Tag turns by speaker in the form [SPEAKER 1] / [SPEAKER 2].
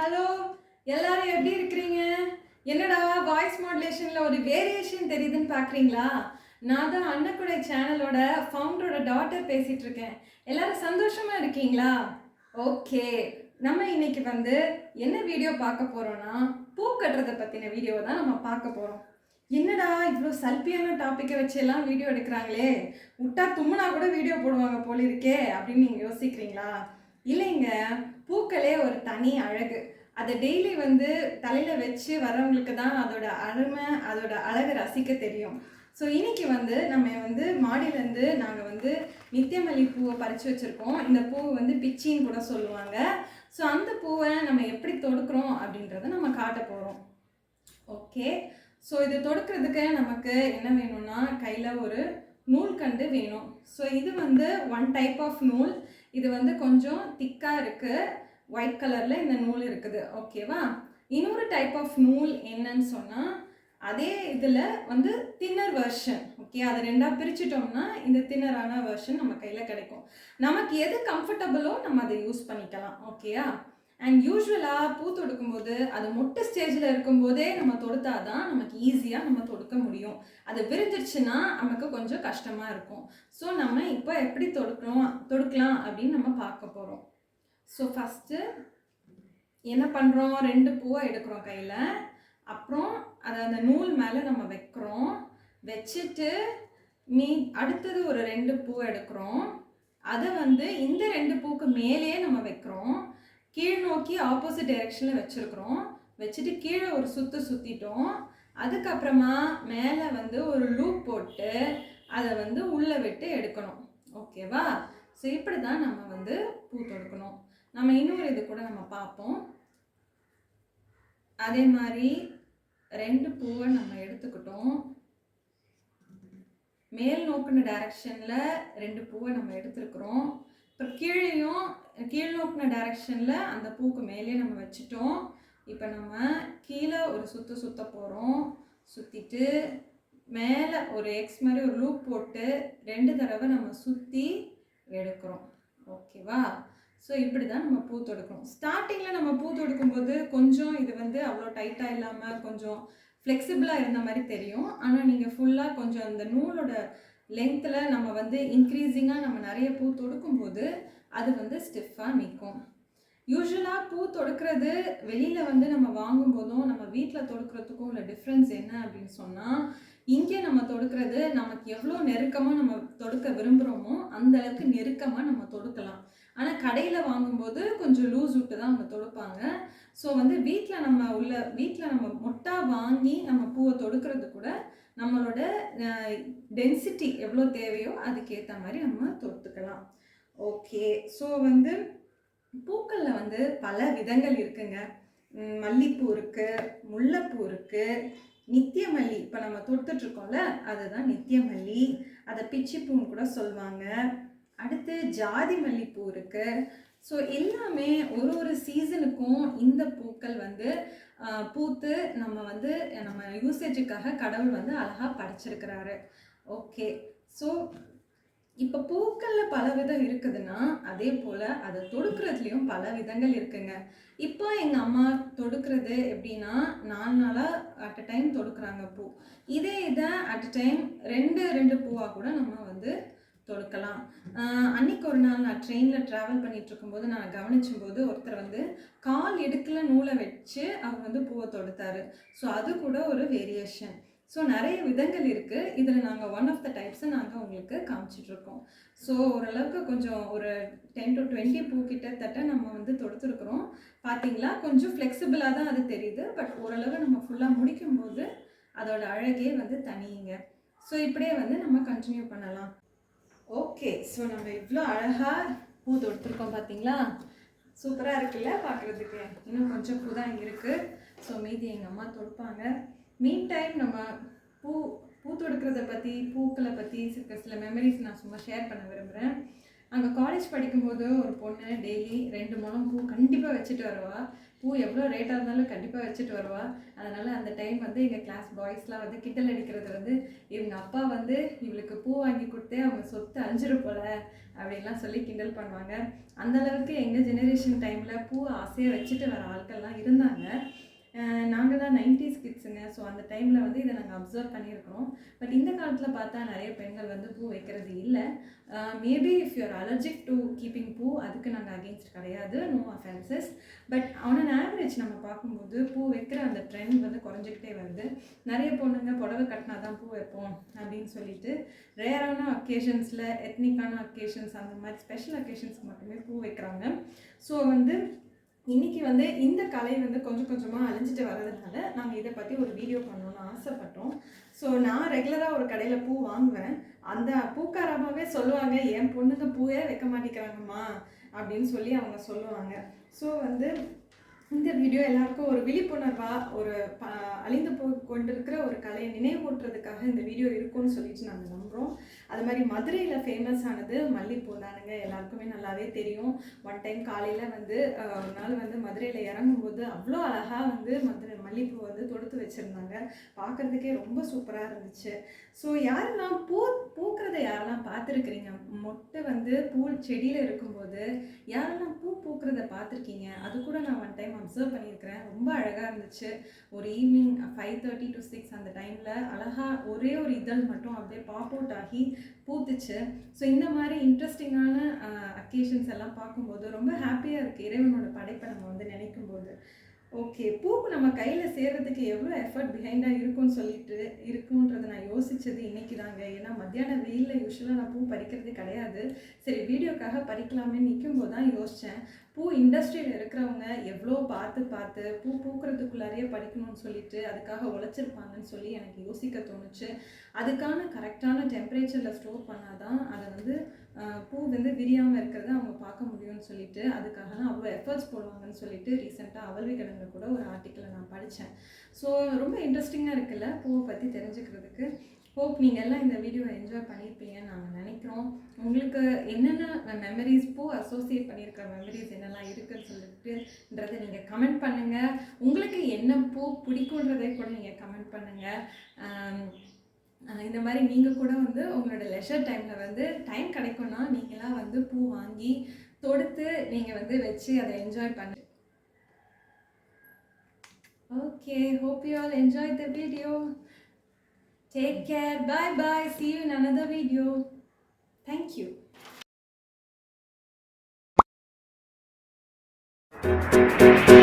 [SPEAKER 1] Hello எல்லாரும் எப்படி இருக்கிறீங்க? என்னடா வாய்ஸ் மாடுலேஷனில் ஒரு வேரியேஷன் தெரியுதுன்னு பார்க்குறீங்களா நான் தான் அன்னக்குடை சேனலோட ஃபவுண்டரோட டாட்டர் பேசிகிட்டு இருக்கேன். எல்லாரும் சந்தோஷமாக இருக்கீங்களா? ஓகே நம்ம இன்னைக்கு வந்து என்ன வீடியோ பார்க்க போகிறோன்னா பூ கட்டுறதை பற்றின வீடியோ தான் நம்ம பார்க்க போகிறோம் என்னடா இவ்வளோ சல்பியான டாப்பிக்கை வச்சு எல்லாம் வீடியோ எடுக்கிறாங்களே? விட்டா தும்முனா கூட வீடியோ போடுவாங்க போல இருக்கே அப்படின்னு நீங்கள் யோசிக்கிறீங்களா? இல்லைங்க ஒரு தனி அழகு. அதை டெய்லி வந்து தலையில் வச்சு வரவங்களுக்கு தான் அதோட அருமை அதோட அழகு ரசிக்க தெரியும். ஸோ இன்னைக்கு வந்து நம்ம வந்து மாடியிலேருந்து நாங்கள் வந்து நித்தியமல்லி பூவை பறித்து வச்சுருக்கோம். இந்த பூவை வந்து பிச்சின்னு கூட சொல்லுவாங்க. ஸோ அந்த பூவை நம்ம எப்படி தொடுக்கிறோம் அப்படின்றத நம்ம காட்ட போகிறோம் ஓகே ஸோ இது தொடுக்கிறதுக்கு நமக்கு என்ன வேணும்னா கையில் ஒரு நூல்கண்டு வேணும். ஸோ இது வந்து ஒன் டைப் ஆஃப் நூல். இது வந்து கொஞ்சம் திக்காக இருக்குது ஒயிட் கலரில் இந்த நூல் இருக்குது. ஓகேவா இன்னொரு டைப் ஆஃப் நூல் என்னன்னு சொன்னால் அதே இதில் வந்து தின்னர் வெர்ஷன் ஓகே அதை ரெண்டாக பிரிச்சிட்டோம்னா இந்த தின்னரான வெர்ஷன் நம்ம கையில் கிடைக்கும். நமக்கு எது கம்ஃபர்டபுளோ நம்ம அதை யூஸ் பண்ணிக்கலாம். ஓகேயா அண்ட் யூஸ்வலாக பூ தொடுக்கும்போது அது மொட்டை ஸ்டேஜில் இருக்கும்போதே நம்ம தொடுத்தாதான் நமக்கு ஈஸியாக நம்ம தொடுக்க முடியும். அது விரிஞ்சிருச்சுன்னா நமக்கு கொஞ்சம் கஷ்டமாக இருக்கும். ஸோ நம்ம இப்போ எப்படி தொடுக்கிறோம் தொடுக்கலாம் அப்படின்னு நம்ம பார்க்க போகிறோம் ஸோ ஃபஸ்ட்டு என்ன பண்ணுறோம் ரெண்டு பூவை எடுக்கிறோம் கையில். அப்புறம் அதை அந்த நூல் மேலே நம்ம வைக்கிறோம். வச்சுட்டு மீ அடுத்தது ஒரு ரெண்டு பூ எடுக்கிறோம். அதை வந்து இந்த ரெண்டு பூக்கு மேலேயே நம்ம வைக்கிறோம். கீழ் நோக்கி ஆப்போசிட் டைரெக்ஷனில் வச்சுருக்குறோம். வச்சுட்டு கீழே ஒரு சுற்று சுற்றிட்டோம் அதுக்கப்புறமா மேலே வந்து ஒரு லூப் போட்டு அதை வந்து உள்ளே விட்டு எடுக்கணும். ஓகேவா ஸோ இப்படி தான் நம்ம வந்து பூ தொடுக்கணும். நம்ம இன்னொரு இது கூட நம்ம பார்ப்போம். அதே மாதிரி ரெண்டு பூவை நம்ம எடுத்துக்கிட்டோம். மேல் நோக்கின டைரக்ஷனில் ரெண்டு பூவை நம்ம எடுத்துருக்குறோம். அப்புறம் கீழேயும் கீழ் நோக்கின டைரக்ஷனில் அந்த பூக்கு மேலே நம்ம வச்சுட்டோம். இப்போ நம்ம கீழே ஒரு சுற்று சுற்ற போகிறோம் சுற்றிட்டு மேலே ஒரு எக்ஸ் மாதிரி ஒரு லூப் போட்டு ரெண்டு தடவை நம்ம சுற்றி எடுக்கிறோம். ஓகேவா ஸோ இப்படி தான் நம்ம பூ தொடுக்கணும். ஸ்டார்டிங்கில் நம்ம பூ தொடுக்கும்போது கொஞ்சம் இது வந்து அவ்வளோ டைட்டாக இல்லாமல் கொஞ்சம் ஃப்ளெக்சிபிளாக இருந்த மாதிரி தெரியும். ஆனால் நீங்கள் ஃபுல்லாக கொஞ்சம் அந்த நூலோட லென்த்தில் நம்ம வந்து இன்க்ரீஸிங்காக நம்ம நிறைய பூ தொடுக்கும்போது அது வந்து ஸ்டிஃபாக நிற்கும் யூஸ்வலாக பூ தொடுக்கிறது வெளியில் வந்து நம்ம வாங்கும்போதும் நம்ம வீட்டில் தொடுக்கிறதுக்கும் உள்ள டிஃப்ரென்ஸ் என்ன அப்படின்னு சொன்னால் இங்கே நம்ம தொடுக்கிறது நமக்கு எவ்வளோ நெருக்கமாக நம்ம தொடுக்க விரும்புகிறோமோ அந்த அளவுக்கு நெருக்கமாக நம்ம தொடுக்கலாம். ஆனால் கடையில் வாங்கும்போது கொஞ்சம் லூஸ் விட்டு தான் அவங்க தொடுப்பாங்க. ஸோ வந்து வீட்டில் நம்ம உள்ள வீட்டில் நம்ம மொட்டா வாங்கி நம்ம பூவை தொடுக்கிறது கூட நம்மளோட டென்சிட்டி எவ்வளோ தேவையோ அதுக்கேற்ற மாதிரி நம்ம தொடுத்துக்கலாம் ஓகே ஸோ வந்து பூக்களில் வந்து பல விதங்கள் இருக்குங்க. மல்லிப்பூ இருக்குது முல்லைப்பூ இருக்குது நித்தியமல்லி. இப்போ நம்ம தொடுத்துட்ருக்கோம்ல அதுதான் நித்தியமல்லி. அதை பிச்சிப்பூன்னு கூட சொல்லுவாங்க அடுத்து ஜாதி மல்லிப்பூ இருக்குது ஸோ எல்லாமே ஒரு ஒரு சீசனுக்கும் இந்த பூக்கள் வந்து பூத்து நம்ம வந்து நம்ம யூசேஜுக்காக கடவுள் வந்து அழகாக படைச்சிருக்கிறாரு. ஓகே ஸோ இப்போ பூக்களில் பல விதம் இருக்குதுன்னா அதே போல் அதை தொடுக்கிறதுலையும் பல விதங்கள் இருக்குங்க. இப்போ எங்கள் அம்மா தொடுக்கிறது எப்படின்னா நாலு நாளாக அட் அ டைம் தொடுக்குறாங்க பூ. இதே இதை அட் அ டைம் ரெண்டு ரெண்டு பூவாக கூட நம்ம வந்து தொடுக்கலாம். அன்னைக்கு ஒரு நாள் நான் ட்ரெயினில் ட்ராவல் பண்ணிட்டு இருக்கும்போது நான் கவனிச்சும்போது ஒருத்தர் வந்து கால் இடுக்கில் நூலை வச்சு அவர் வந்து பூவை தொடுத்தாரு. ஸோ அது கூட ஒரு வேரியேஷன் ஸோ நிறைய விதங்கள் இருக்குது இதில் நாங்கள் ஒன் ஆஃப் த டைப்ஸை நாங்கள் உங்களுக்கு காமிச்சிட்ருக்கோம் ஸோ ஓரளவுக்கு கொஞ்சம் ஒரு டென் டு டுவெண்ட்டி பூ கிட்டத்தட்ட நம்ம வந்து தொடுத்துருக்குறோம். பார்த்தீங்களா கொஞ்சம் ஃப்ளெக்சிபிளாக தான் அது தெரியுது. பட் ஓரளவு நம்ம ஃபுல்லாக முடிக்கும்போது அதோட அழகே வந்து தனியுங்க ஸோ இப்படியே வந்து நம்ம கண்டினியூ பண்ணலாம். ஓகே ஸோ நம்ம இவ்வளோ அழகாக பூ தொடுத்துருக்கோம் பார்த்தீங்களா சூப்பராக இருக்குல்ல பார்க்குறதுக்கு இன்னும் கொஞ்சம் பூ தான் இருக்குது ஸோ மீதி எங்கள் அம்மா தொடுப்பாங்க. மீன் டைம் நம்ம பூ பூ தொடுக்கிறத பற்றி பூக்களை பற்றி சில சில மெமரிஸ் நான் சும்மா ஷேர் பண்ண விரும்புகிறேன் அங்கே காலேஜ் படிக்கும்போது ஒரு பொண்ணு டெய்லி ரெண்டு முழம் பூ கண்டிப்பாக வச்சுட்டு வருவாள் பூ எவ்வளோ ரேட்டாக இருந்தாலும் கண்டிப்பாக வச்சுட்டு வருவா. அதனால் அந்த டைம் வந்து எங்கள் கிளாஸ் பாய்ஸ்லாம் வந்து கிண்டல் அடிக்கிறது வந்து இவங்க அப்பா வந்து இவளுக்கு பூ வாங்கி கொடுத்தே அவங்க சொத்து அஞ்சிரு போல அப்படின்லாம் சொல்லி கிண்டல் பண்ணுவாங்க. அந்த அளவுக்கு எங்கள் ஜெனரேஷன் டைமில் பூ ஆசையாக வச்சுட்டு வர ஆட்கள்லாம் இருந்தாங்க. நாங்கள் தான் நைன்டிஸ் கிட்ஸுங்க ஸோ அந்த டைமில் வந்து இதை நாங்கள் அப்சர்வ் பண்ணியிருக்கிறோம். பட் இந்த காலத்தில் பார்த்தா நிறைய பெண்கள் வந்து பூ வைக்கிறது இல்லை. Maybe if you are allergic to keeping பூ அதுக்கு நாங்கள் அகெயின்ஸ்ட் கிடையாது. No offences but on average நம்ம பார்க்கும்போது பூ வைக்கிற அந்த ட்ரெண்ட் வந்து குறைஞ்சிக்கிட்டே வருது. நிறைய பொண்ணுங்க புடவை கட்டினா தான் பூ வைப்போம் அப்படின்னு சொல்லிட்டு ரேரான அக்கேஷன்ஸில் எத்னிக்கான அக்கேஷன்ஸ் அந்த மாதிரி ஸ்பெஷல் அக்கேஷன்ஸ்க்கு மட்டுமே பூ வைக்கிறாங்க. ஸோ வந்து இன்னைக்கு வந்து இந்த கலை வந்து கொஞ்சம் கொஞ்சமாக அழிஞ்சிட்டு வர்றதுனால நாங்கள் இதை பற்றி ஒரு வீடியோ பண்ணணும்னு ஆசைப்பட்டோம். ஸோ நான் ரெகுலராக ஒரு கடையில் பூ வாங்குவேன். அந்த பூக்காரமாகவே சொல்லுவாங்க என் பொண்ணுங்க பூவே வைக்க மாட்டேங்கிறாங்கம்மா அப்படின்னு சொல்லி அவங்க சொல்லுவாங்க. ஸோ வந்து இந்த வீடியோ எல்லாருக்கும் ஒரு விழிப்புணர்வாக ஒரு ப அழிந்து போய் கொண்டிருக்கிற ஒரு கலையை நினைவூட்டுறதுக்காக இந்த வீடியோ இருக்கும்னு சொல்லிட்டு நாங்கள் நம்புகிறோம் அது மாதிரி மதுரையில் ஃபேமஸ் ஆனது மல்லிப்பூ தானுங்க. எல்லாருக்குமே நல்லாவே தெரியும். ஒன் டைம் காலையில் வந்து ஒரு நாள் வந்து மதுரையில் இறங்கும்போது அவ்வளோ அழகாக வந்து மதுரை மல்லிப்பூ வந்து தொடுத்து வச்சுருந்தாங்க. பார்க்குறதுக்கே ரொம்ப சூப்பராக இருந்துச்சு. ஸோ யாரெல்லாம் பூ பூக்கிறத யாரெல்லாம் பார்த்துருக்குறீங்க? மொட்டை வந்து பூ செடியில் இருக்கும்போது யாரெல்லாம் பூ பூக்கிறத பார்த்துருக்கீங்க? அது கூட நான் ஒன் டைம் அப்சர்வ் பண்ணியிருக்கிறேன். ரொம்ப அழகாக இருந்துச்சு. ஒரு evening five thirty to six அந்த டைமில் அழகாக ஒரே ஒரு இதழ் மட்டும் அப்படியே பாப் அவுட் ஆகி பூத்துச்சு. ஸோ இந்த மாதிரி இன்ட்ரெஸ்டிங்கான அக்கேஷன்ஸ் எல்லாம் பார்க்கும்போது ரொம்ப ஹாப்பியாக இருக்குது இறைவனோட படைப்பை நம்ம வந்து நினைக்கும் போது ஓகே பூக்கு நம்ம கையில் சேர்கிறதுக்கு எவ்வளோ எஃபர்ட் பிஹைண்டாக இருக்கும்னு சொல்லிட்டு இருக்குன்றதை நான் யோசித்தது இன்னைக்கு தாங்க ஏன்னா மத்தியான வெயிலில் யூஸ்வலாக நான் பூ பறிக்கிறதே கிடையாது. சரி வீடியோக்காக பறிக்கலாமே நிற்கும் போது தான் யோசித்தேன் பூ இண்டஸ்ட்ரியில் இருக்கிறவங்க எவ்வளோ பார்த்து பார்த்து பூ பூக்கிறதுக்குள்ளாரையே படிக்கணும்னு சொல்லிட்டு அதுக்காக உழைச்சிருப்பாங்கன்னு சொல்லி எனக்கு யோசிக்க தோணுச்சு. அதுக்கான கரெக்டான டெம்பரேச்சரில் ஸ்டோர் பண்ணால் தான் அதை வந்து பூ வந்து விரியாமல் இருக்கிறத அவங்க பார்க்க முடியும்னு சொல்லிட்டு அதுக்காக தான் அவ்வளோ எஃபர்ட்ஸ் போடுவாங்கன்னு சொல்லிட்டு ரீசெண்டாக அவல்வி கிழங்குல கூட ஒரு ஆர்டிக்கலை நான் படித்தேன் ஸோ ரொம்ப இன்ட்ரெஸ்டிங்காக இருக்குல்ல பூவை பற்றி தெரிஞ்சுக்கிறதுக்கு. ஹோப் நீங்கள் எல்லாம் இந்த வீடியோவை என்ஜாய் பண்ணியிருப்பீங்கன்னு நாங்கள் நினைக்கிறோம். உங்களுக்கு என்னென்ன மெமரிஸ் பூ அசோசியேட் பண்ணியிருக்கிற மெமரிஸ் என்னெல்லாம் இருக்குன்னு சொல்லிட்டுன்றதை நீங்கள் கமெண்ட் பண்ணுங்கள் உங்களுக்கு என்ன பூ பிடிக்குன்றதை கூட நீங்கள் கமெண்ட் பண்ணுங்கள் இந்த மாதிரி நீங்கள் கூட வந்து உங்களோட லெஷர் டைமில் வந்து டைம் கிடைக்கும்னா நீங்களாம் வந்து பூ வாங்கி தொடுத்து நீங்கள் வந்து வச்சு அதை என்ஜாய் பண்ணு. Okay hope you all enjoy the video take care bye bye see you நனத video thank you Thank you.